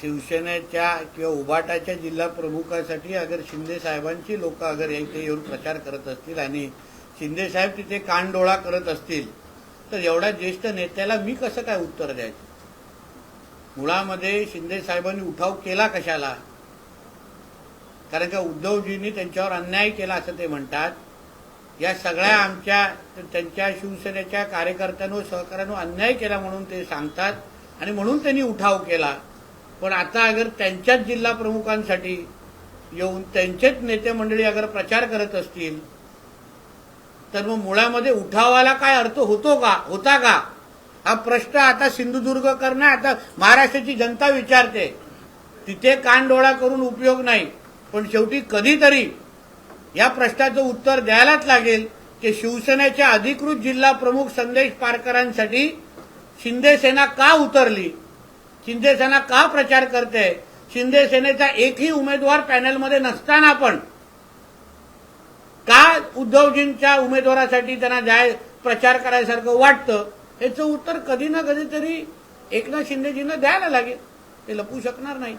शिवसेनेच्या किंवा उबाटाच्या जिल्हा प्रमुखासाठी अगर शिंदे साहेबांची लोक अगर इथे येऊन प्रचार करत असतील आणि शिंदे साहेब तिथे कानडोळा करत असतील तर एवढ्या ज्येष्ठ नेत्याला मी कसं काय उत्तर द्यायचं? मुळामध्ये शिंदे साहेबांनी उठाव केला कशाला? कारण का उद्धवजींनी त्यांच्यावर अन्याय केला असं ते म्हणतात. या सगळ्या आमच्या त्यांच्या शिवसेनेच्या कार्यकर्त्यांवर सहकाऱ्यांवर अन्याय केला म्हणून ते सांगतात. आणि म्हणून त्यांनी उठाव केला. पण आता अगर त्यांच्याच जिल्हा प्रमुखांसाठी येऊन त्यांचेच नेते मंडळी अगर प्रचार करत असतील तर मग मुळामध्ये उठावाला काय अर्थ होतो का होता का? हा प्रश्न आता सिंधुदुर्ग करणं आता महाराष्ट्राची जनता विचारते. तिथे कानडोळा करून उपयोग नाही पण शेवटी कधीतरी या प्रश्नाचं उत्तर द्यायलाच लागेल की शिवसेनेच्या अधिकृत जिल्हा प्रमुख संदेश पारकरांसाठी शिंदे सेना का उतरली? शिंदे सेना का प्रचार करते? शिंदे सेनेचा एकही उमेदवार पॅनलमध्ये नसताना पण. का उद्धवजींच्या उमेदवारासाठी त्यांना जाय प्रचार करायसारखं वाटतं? याचं उत्तर कधी ना कधीतरी एकनाथ शिंदेजींना द्यायला लागेल. ते लपू शकणार नाहीत.